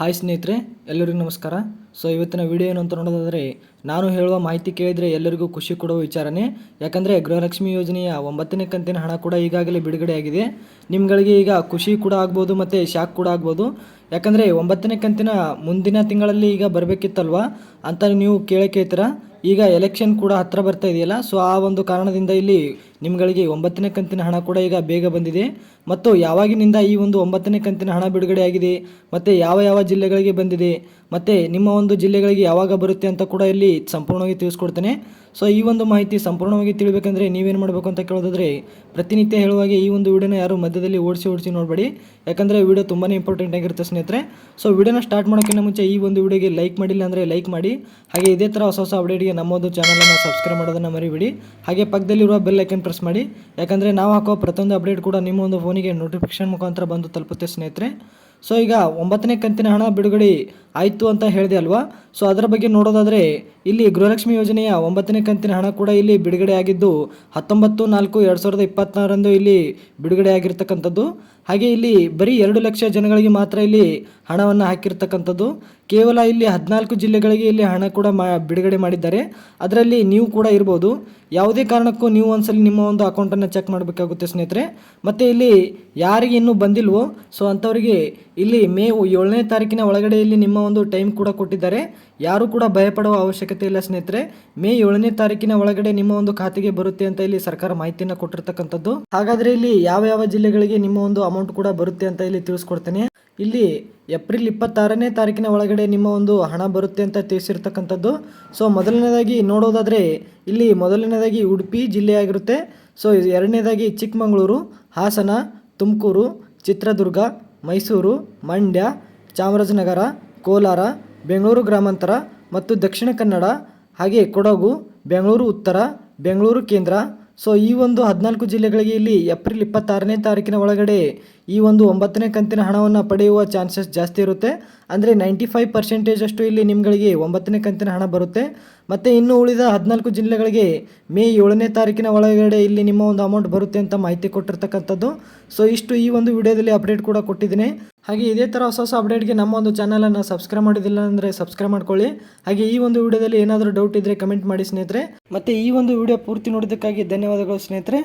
Hi ಸ್ನೇಹಿತರೆ, ಎಲ್ಲರಿಗೂ ನಮಸ್ಕಾರ. ಸೊ ಇವತ್ತಿನ ವಿಡಿಯೋ ಏನು ಅಂತ ನೋಡೋದಾದರೆ, ನಾನು ಹೇಳುವ ಮಾಹಿತಿ ಕೇಳಿದರೆ ಎಲ್ಲರಿಗೂ ಖುಷಿ ಕೊಡುವ ವಿಚಾರನೇ. ಯಾಕಂದರೆ ಗೃಹಲಕ್ಷ್ಮಿ ಯೋಜನೆಯ ಒಂಬತ್ತನೇ ಕಂತಿನ ಹಣ ಕೂಡ ಈಗಾಗಲೇ ಬಿಡುಗಡೆಯಾಗಿದೆ ನಿಮ್ಗಳಿಗೆ ಈಗ ಖುಷಿ ಕೂಡ ಆಗ್ಬೋದು ಮತ್ತು ಶಾಕ್ ಕೂಡ ಆಗ್ಬೋದು. ಯಾಕಂದರೆ ಒಂಬತ್ತನೇ ಕಂತಿನ ಮುಂದಿನ ತಿಂಗಳಲ್ಲಿ ಈಗ ಬರಬೇಕಿತ್ತಲ್ವ ಅಂತ ನೀವು ಕೇಳಕ್ಕೆ ಈಗ ಎಲೆಕ್ಷನ್ ಕೂಡ ಹತ್ತಿರ ಬರ್ತಾ ಇದೆಯಲ್ಲ ಸೊ ಆ ಒಂದು ಕಾರಣದಿಂದ ಇಲ್ಲಿ ನಿಮ್ಗಳಿಗೆ ಒಂಬತ್ತನೇ ಕಂತಿನ ಹಣ ಕೂಡ ಈಗ ಬೇಗ ಬಂದಿದೆ. ಮತ್ತು ಯಾವಾಗಿನಿಂದ ಈ ಒಂದು ಒಂಬತ್ತನೇ ಕಂತಿನ ಹಣ ಬಿಡುಗಡೆ ಆಗಿದೆ, ಮತ್ತು ಯಾವ ಯಾವ ಜಿಲ್ಲೆಗಳಿಗೆ ಬಂದಿದೆ, ಮತ್ತು ನಿಮ್ಮ ಒಂದು ಜಿಲ್ಲೆಗಳಿಗೆ ಯಾವಾಗ ಬರುತ್ತೆ ಅಂತ ಕೂಡ ಇಲ್ಲಿ ಸಂಪೂರ್ಣವಾಗಿ ತಿಳಿಸ್ಕೊಡ್ತೇನೆ. ಸೊ ಈ ಒಂದು ಮಾಹಿತಿ ಸಂಪೂರ್ಣವಾಗಿ ತಿಳಿಬೇಕಂದ್ರೆ ನೀವೇನು ಮಾಡಬೇಕು ಅಂತ ಕೇಳೋದಾದ್ರೆ, ಪ್ರತಿನಿತ್ಯ ಹೇಳುವಾಗೆ ಈ ಒಂದು ವಿಡಿಯೋನ ಯಾರು ಮಧ್ಯದಲ್ಲಿ ಓಡಿಸಿ ಓಡಿಸಿ ನೋಡಬೇಡಿ. ಯಾಕಂದರೆ ವಿಡಿಯೋ ತುಂಬಾ ಇಂಪಾರ್ಟೆಂಟ್ ಆಗಿರುತ್ತೆ ಸ್ನೇಹಿತರೆ. ಸೊ ವಿಡಿಯೋನ ಸ್ಟಾರ್ಟ್ ಮಾಡೋಕ್ಕಿಂತ ಮುಂಚೆ ಈ ಒಂದು ವಿಡಿಯೋಗೆ ಲೈಕ್ ಮಾಡಿಲ್ಲ ಅಂದರೆ ಲೈಕ್ ಮಾಡಿ. ಹಾಗೆ ಇದೇ ಥರ ಹೊಸ ಹೊಸ ಅಪ್ಡೇಟ್ಗೆ ನಮ್ಮೊಂದು ಚಾನಲನ್ನು ಸಬ್ಸ್ಕ್ರೈಬ್ ಮಾಡೋದನ್ನು ಮರಿಬೇಡಿ. ಹಾಗೆ ಪಕ್ಕದಲ್ಲಿರುವ ಬೆಲ್ ಐಕನ್ ಪ್ರೆಸ್ ಮಾಡಿ. ಯಾಕಂದರೆ ನಾವು ಹಾಕೋ ಪ್ರತಿಯೊಂದು ಅಪ್ಡೇಟ್ ಕೂಡ ನಿಮ್ಮ ಒಂದು ಫೋನಿಗೆ ನೋಟಿಫಿಕೇಶನ್ ಮುಖಾಂತರ ಬಂದು ತಲುಪುತ್ತೆ ಸ್ನೇಹಿತರೆ. ಸೊ ಈಗ ಒಂಬತ್ತನೇ ಕಂತಿನ ಹಣ ಬಿಡುಗಡೆ ಆಯಿತು ಅಂತ ಹೇಳಿದೆ ಅಲ್ವಾ? ಸೊ ಅದರ ಬಗ್ಗೆ ನೋಡೋದಾದರೆ, ಇಲ್ಲಿ ಗೃಹಲಕ್ಷ್ಮಿ ಯೋಜನೆಯ ಒಂಬತ್ತನೇ ಕಂತಿನ ಹಣ ಕೂಡ ಇಲ್ಲಿ ಬಿಡುಗಡೆ ಆಗಿದ್ದು, ಹತ್ತೊಂಬತ್ತು, ನಾಲ್ಕು, ಎರಡು ಸಾವಿರದ ಇಪ್ಪತ್ತಾರರಂದು ಇಲ್ಲಿ ಬಿಡುಗಡೆ ಆಗಿರ್ತಕ್ಕಂಥದ್ದು. ಹಾಗೆ ಇಲ್ಲಿ ಬರೀ ಎರಡು ಲಕ್ಷ ಜನಗಳಿಗೆ ಮಾತ್ರ ಇಲ್ಲಿ ಹಣವನ್ನು ಹಾಕಿರ್ತಕ್ಕಂಥದ್ದು. ಕೇವಲ ಇಲ್ಲಿ ಹದಿನಾಲ್ಕು ಜಿಲ್ಲೆಗಳಿಗೆ ಇಲ್ಲಿ ಹಣ ಕೂಡ ಮಾ, ಬಿಡುಗಡೆ ಮಾಡಿದ್ದಾರೆ. ಅದರಲ್ಲಿ ನೀವು ಕೂಡ ಇರ್ಬೋದು. ಯಾವುದೇ ಕಾರಣಕ್ಕೂ ನೀವು ಒಂದ್ಸಲಿ ನಿಮ್ಮ ಒಂದು ಅಕೌಂಟನ್ನು ಚೆಕ್ ಮಾಡಬೇಕಾಗುತ್ತೆ ಸ್ನೇಹಿತರೆ. ಮತ್ತು ಇಲ್ಲಿ ಯಾರಿಗೆ ಇನ್ನೂ ಬಂದಿಲ್ವೋ? ಸೊ ಅಂಥವರಿಗೆ ಇಲ್ಲಿ ಮೇ, ಏಳನೇ ತಾರೀಕಿನ ಒಳಗಡೆ ಇಲ್ಲಿ ನಿಮ್ಮ ಒಂದು ಟೈಮ್ ಕೂಡ ಕೊಟ್ಟಿದ್ದಾರೆ. ಯಾರು ಕೂಡ ಭಯಪಡುವ ಅವಶ್ಯಕತೆ ಇಲ್ಲ ಸ್ನೇಹಿತರೆ. ಮೇ ಏಳನೇ ತಾರೀಕಿನ ಒಳಗಡೆ ನಿಮ್ಮ ಒಂದು ಖಾತೆಗೆ ಬರುತ್ತೆ ಅಂತ ಇಲ್ಲಿ ಸರ್ಕಾರ ಮಾಹಿತಿಯನ್ನು ಕೊಟ್ಟಿರ್ತಕ್ಕಂಥದ್ದು. ಹಾಗಾದರೆ ಇಲ್ಲಿ ಯಾವ ಯಾವ ಜಿಲ್ಲೆಗಳಿಗೆ ನಿಮ್ಮ ಒಂದು ಅಮೌಂಟ್ ಕೂಡ ಬರುತ್ತೆ ಅಂತ ಇಲ್ಲಿ ತಿಳಿಸ್ಕೊಡ್ತೇನೆ. ಇಲ್ಲಿ ಏಪ್ರಿಲ್ ಇಪ್ಪತ್ತಾರನೇ ತಾರೀಕಿನ ಒಳಗಡೆ ನಿಮ್ಮ ಒಂದು ಹಣ ಬರುತ್ತೆ ಅಂತ ತಿಳಿಸಿರ್ತಕ್ಕಂಥದ್ದು. ಸೊ, ಮೊದಲನೇದಾಗಿ ನೋಡೋದಾದ್ರೆ ಇಲ್ಲಿ ಮೊದಲನೇದಾಗಿ ಉಡುಪಿ ಜಿಲ್ಲೆಯಾಗಿರುತ್ತೆ. ಸೊ, ಎರಡನೇದಾಗಿ ಚಿಕ್ಕಮಗಳೂರು, ಹಾಸನ, ತುಮಕೂರು, ಚಿತ್ರದುರ್ಗ, ಮೈಸೂರು, ಮಂಡ್ಯ, ಚಾಮರಾಜನಗರ ಕೋಲಾರ, ಬೆಂಗಳೂರು ಗ್ರಾಮಾಂತರ ಮತ್ತು ದಕ್ಷಿಣ ಕನ್ನಡ, ಹಾಗೆ ಕೊಡಗು, ಬೆಂಗಳೂರು ಉತ್ತರ, ಬೆಂಗಳೂರು ಕೇಂದ್ರ. ಸೊ ಈ ಒಂದು ಹದಿನಾಲ್ಕು ಜಿಲ್ಲೆಗಳಿಗೆ ಇಲ್ಲಿ ಏಪ್ರಿಲ್ ಇಪ್ಪತ್ತಾರನೇ ತಾರೀಕಿನ ಒಳಗಡೆ ಈ ಒಂದು ಒಂಬತ್ತನೇ ಕಂತಿನ ಹಣವನ್ನು ಪಡೆಯುವ ಚಾನ್ಸಸ್ ಜಾಸ್ತಿ ಇರುತ್ತೆ. ಅಂದರೆ ನೈಂಟಿ ಫೈವ್ ಪರ್ಸೆಂಟೇಜ್ ಅಷ್ಟು ಇಲ್ಲಿ ನಿಮ್ಗಳಿಗೆ ಒಂಬತ್ತನೇ ಕಂತಿನ ಹಣ ಬರುತ್ತೆ. ಮತ್ತು ಇನ್ನು ಉಳಿದ ಹದಿನಾಲ್ಕು ಜಿಲ್ಲೆಗಳಿಗೆ ಮೇ ಏಳನೇ ತಾರೀಕಿನ ಒಳಗಡೆ ಇಲ್ಲಿ ನಿಮ್ಮ ಒಂದು ಅಮೌಂಟ್ ಬರುತ್ತೆ ಅಂತ ಮಾಹಿತಿ ಕೊಟ್ಟಿರ್ತಕ್ಕಂಥದ್ದು. ಸೊ ಇಷ್ಟು ಈ ಒಂದು ವಿಡಿಯೋದಲ್ಲಿ ಅಪ್ಡೇಟ್ ಕೂಡ ಕೊಟ್ಟಿದ್ದೀನಿ. ಹಾಗೆ ಇದೇ ಥರ ಹೊಸ ಹೊಸ ಅಪ್ಡೇಟ್ಗೆ ನಮ್ಮ ಒಂದು ಚಾನಲನ್ನು ಸಬ್ಸ್ಕ್ರೈಬ್ ಮಾಡಿದಿಲ್ಲ ಅಂದರೆ ಸಬ್ಸ್ಕ್ರೈಬ್ ಮಾಡ್ಕೊಳ್ಳಿ. ಹಾಗೆ ಈ ಒಂದು ವಿಡಿಯೋದಲ್ಲಿ ಏನಾದರೂ ಡೌಟ್ ಇದ್ದರೆ ಕಮೆಂಟ್ ಮಾಡಿ ಸ್ನೇಹಿತರೆ. ಮತ್ತು ಈ ಒಂದು ವಿಡಿಯೋ ಪೂರ್ತಿ ನೋಡೋದಕ್ಕಾಗಿ ಧನ್ಯವಾದಗಳು ಸ್ನೇಹಿತರೆ.